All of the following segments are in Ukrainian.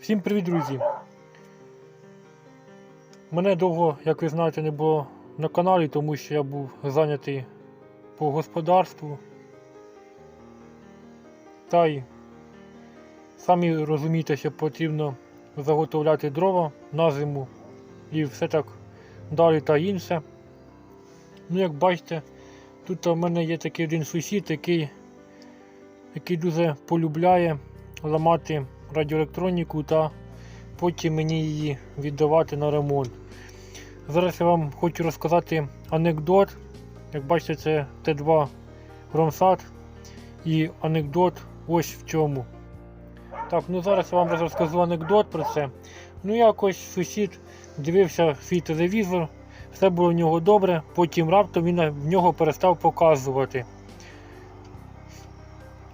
Всім привіт, друзі! Мене довго, як ви знаєте, не було на каналі, тому що я був зайнятий по господарству. Та й самі розумієте, що потрібно заготовляти дрова на зиму і все так далі та інше. Ну, як бачите, тут у мене є такий один сусід, який, який дуже полюбляє ламати радіоелектроніку та потім мені її віддавати на ремонт. Зараз я вам хочу розказати анекдот. Як бачите, це Т2 Ромсад. І анекдот ось в чому. Так, ну зараз я вам розкажу анекдот про це. Ну якось сусід дивився свій телевізор, все було в нього добре, потім раптом він в нього перестав показувати.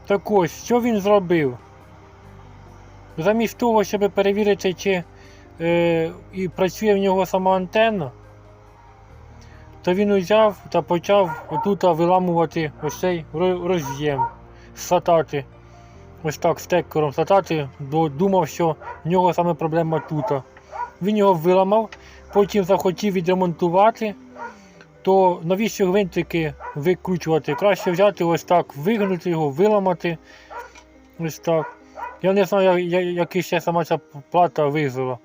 Так ось, що він зробив? Замість того, щоб перевірити, чи е, і працює в нього сама антенна, то він узяв та почав отут виламувати ось цей роз'єм, сатати. Ось так стекером сатати, бо думав, що в нього саме проблема тут. Він його виламав, потім захотів відремонтувати, то навіщо гвинтики викручувати? Краще взяти ось так, вигнути його, виламати. Ось так. Я не знаю, я- я- який ще сама ця плата визвала.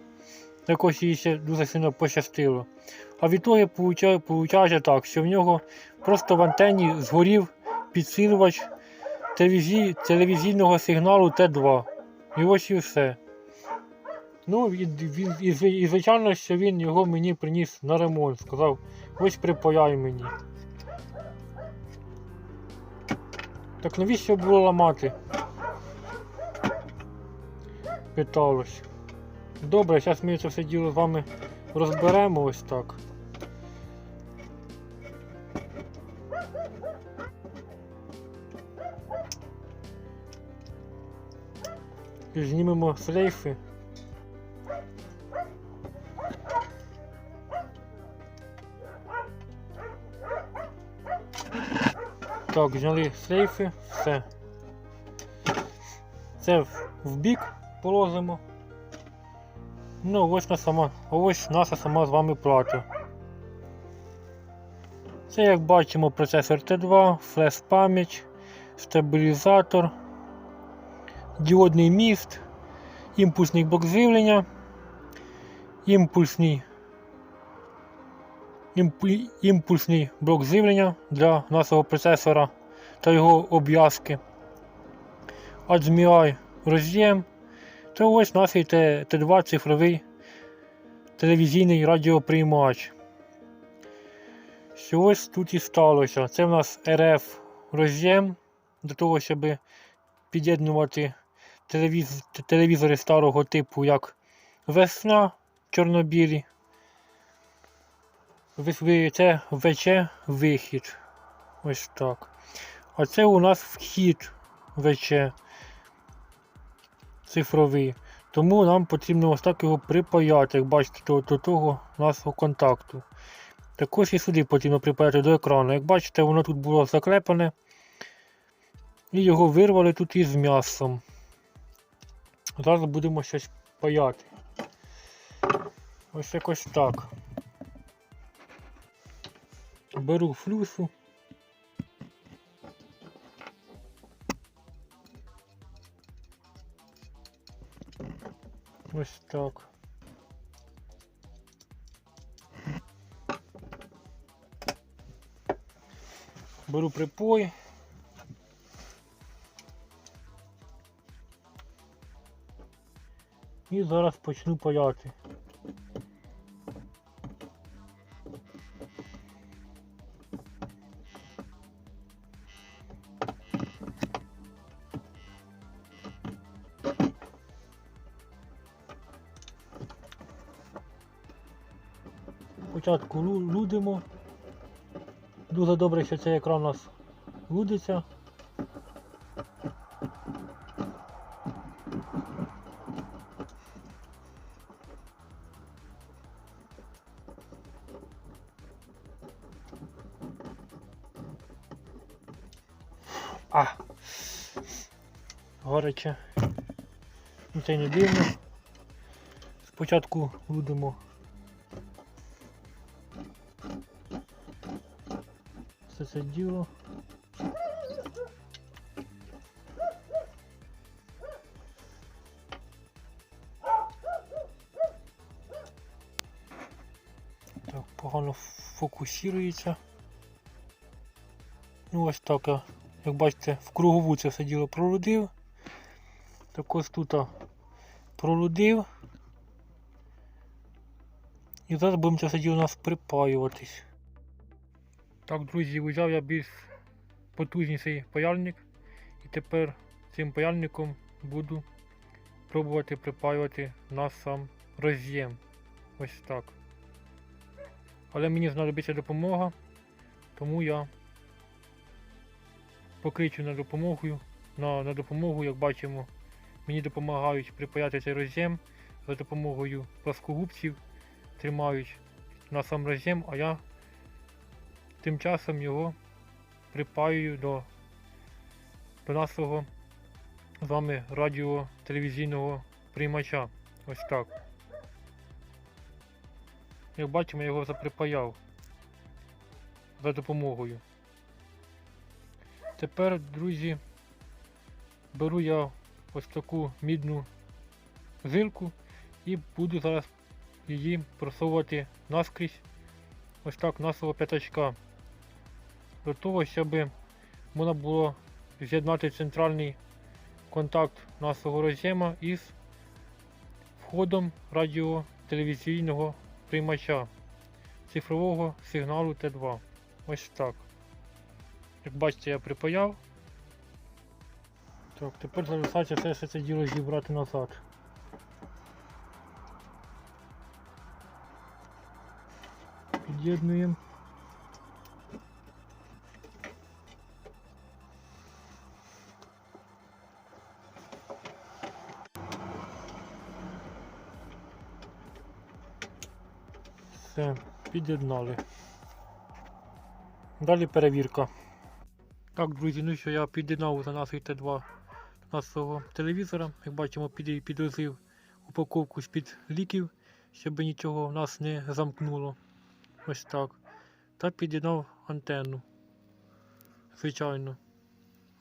Якось їй ще дуже сильно пощастило. А відтоді виходить так, що в нього просто в антенні згорів підсилювач телевізій, телевізійного сигналу Т2. І ось і все. Ну, і, і, і звичайно, що він його мені приніс на ремонт. Сказав, ось припаяй мені. Так навіщо було ламати? Питалось. Добре, зараз ми це все діло з вами розберемо ось так. Знімемо шлейфи. Так, зняли шлейфи, все. Це в бік положимо. Ну, ось на сама, ось наша сама з вами плата. Це, як бачимо, процесор Т2, флеш пам'ять, стабілізатор, діодний міст, імпульсний блок живлення, імпульсний, імпу- імпульсний блок живлення для нашого процесора та його обв'язки. HDMI роз'єм. Це ось наш Т- Т2 цифровий телевізійний радіоприймач. Що ось тут і сталося. Це в нас РФ роз'єм для того, щоб під'єднувати телевіз... телевізори старого типу, як весна чорнобілі. Це ВЧ вихід. Ось так. А це у нас вхід ВЧ цифровий. Тому нам потрібно ось так його припаяти, як бачите, до, до того нашого контакту. Також і сюди потрібно припаяти до екрану. Як бачите, воно тут було заклепане. І його вирвали тут із м'ясом. Зараз будемо щось паяти. Ось якось так. Беру флюсу. Ось так. Беру припой. І зараз почну паяти. Спочатку лу- лудимо. Дуже добре, що цей екран у нас лудиться. А! Горяче. Ну, Це не дивно. Спочатку будемо все це діло. Так, погано фокусується. Ну ось так я, як бачите, в кругову це все діло прорудив. Так ось тут прорудив. І зараз будемо це все діло у нас припаюватись. Так, друзі, взяв я більш потужніший паяльник. І тепер цим паяльником буду пробувати припаювати на сам роз'єм. Ось так. Але мені знадобиться допомога, тому я покличу на допомогу. На, на допомогу, як бачимо, мені допомагають припаяти цей роз'єм за допомогою пласкогубців, тримають на сам роз'єм, а я тим часом його припаюю до, до нашого з вами радіо-телевізійного приймача. Ось так. Як бачимо, я його заприпаяв за допомогою. Тепер, друзі, беру я ось таку мідну зирку і буду зараз її просовувати наскрізь ось так нашого п'ятачка. До того, щоб можна було з'єднати центральний контакт нашого роз'єма із входом радіо-телевізійного приймача цифрового сигналу Т2. Ось так. Як бачите, я припаяв. Так, тепер залишається все ще це діло зібрати назад. Під'єднуємо. Все, під'єднали. Далі перевірка. Так, друзі, ну що я під'єднав за нас Т2 нашого телевізора. Як бачимо, під, підвозив упаковку з-під ліків, щоб нічого в нас не замкнуло. Ось так. Та під'єднав антенну. Звичайно.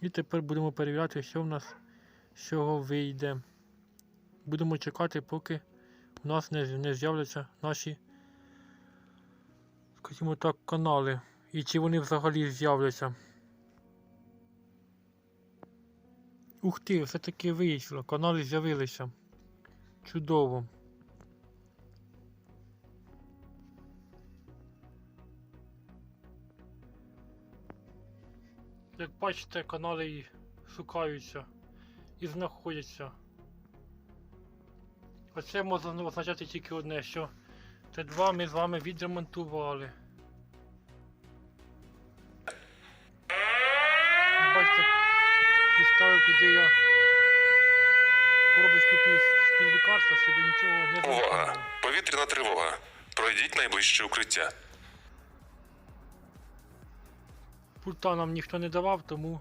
І тепер будемо перевіряти, що в нас з чого вийде. Будемо чекати, поки у нас не, не з'являться наші, скажімо так, канали. І чи вони взагалі з'являться. Ух ти, все-таки вийшло, канали з'явилися. Чудово. Як бачите, канали шукаються і знаходяться. Оце можна означати тільки одне, що Т2 ми з вами відремонтували. Бачите, підставив туди я коробочку під, лікарства, щоб нічого не Увага! Повітряна тривога. Пройдіть найближче укриття. Пульта нам ніхто не давав, тому.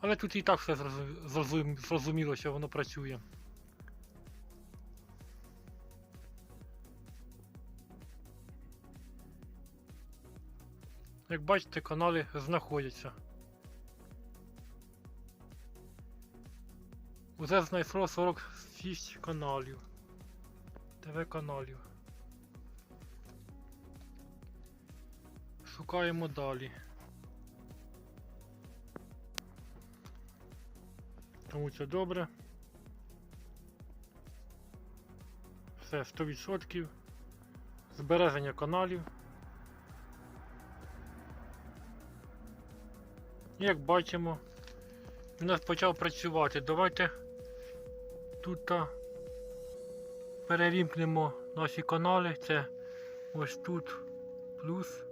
Але тут і так все зрозу- зрозуміло, що воно працює. Як бачите, канали знаходяться. Уже знайшло 46 каналів. ТВ каналів. Шукаємо далі. Тому це добре. Все, 100%. Збереження каналів. Як бачимо, він нас почав працювати. Давайте тут перевімкнемо наші канали. Це ось тут плюс.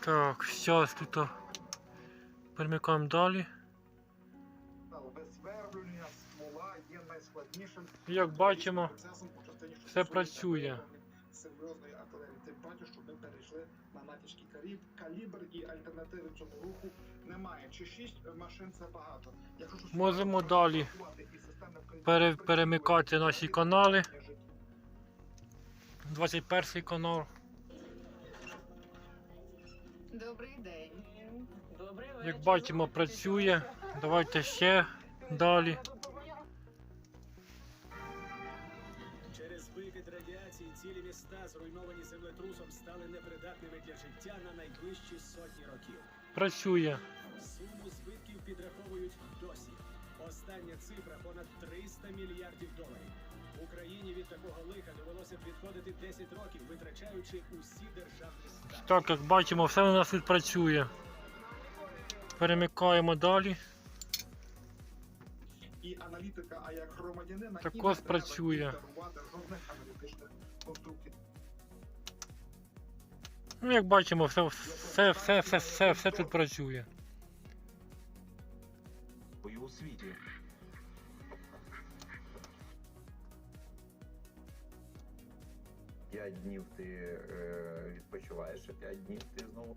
Так, зараз тут перемикаємо далі. Як бачимо, все працює. серйозної артилерії. Тим паче, що ми перейшли на натівський калібр, калібр і альтернативи цьому руху немає. Чи шість машин це багато. Якщо Можемо далі пере- перемикати наші канали. життя. 21 канал. Добрий день. Як бачимо, працює. Давайте ще далі. Цілі міста, зруйновані землетрусом, стали непридатними для життя на найближчі сотні років. Працює. Суму збитків підраховують досі. Остання цифра понад 300 мільярдів доларів. Україні від такого лиха довелося б відходити 10 років, витрачаючи усі державні статки. Так, як бачимо, все у нас тут працює. Перемикаємо далі. І аналітика, а як громадянина Також працює. жодних аналітичних конструктів. Ну, як бачимо, все, все, все, все, все, все тут працює. Бою у світі. П'ять днів ти е, відпочиваєш, а п'ять днів ти знову.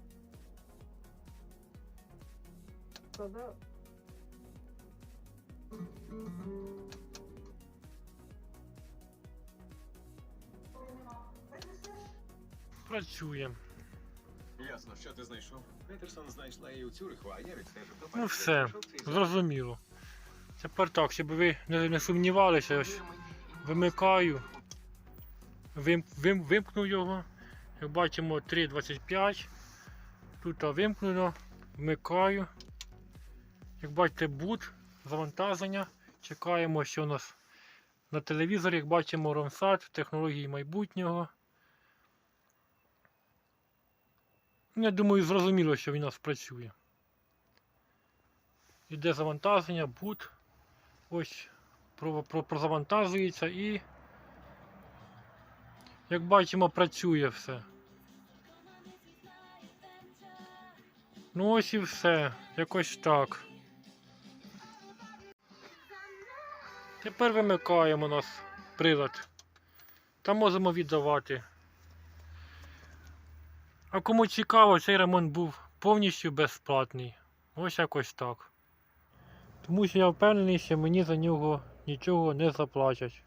Працює. Ясно, що ти знайшов. Петерсон знайшла її у Цюриху, а я відстежу. до Ну все, зрозуміло. Тепер так, щоб ви не, не сумнівалися, ось вимикаю. Вим, вим, вимкну його. Як бачимо 3.25. Тут вимкнено. Вмикаю. Як бачите, бут, завантаження. Чекаємо, що у нас на телевізорі, як бачимо, Ромсат, технології майбутнього. Ну, Я думаю, зрозуміло, що він у нас працює. Іде завантаження, бут. Ось про, про, прозавантажується і, як бачимо, працює все. Ну ось і все. Якось так. Тепер вимикаємо нас прилад. Та можемо віддавати. А кому цікаво, цей ремонт був повністю безплатний. Ось якось так. Тому що я впевнений, що мені за нього нічого не заплатять.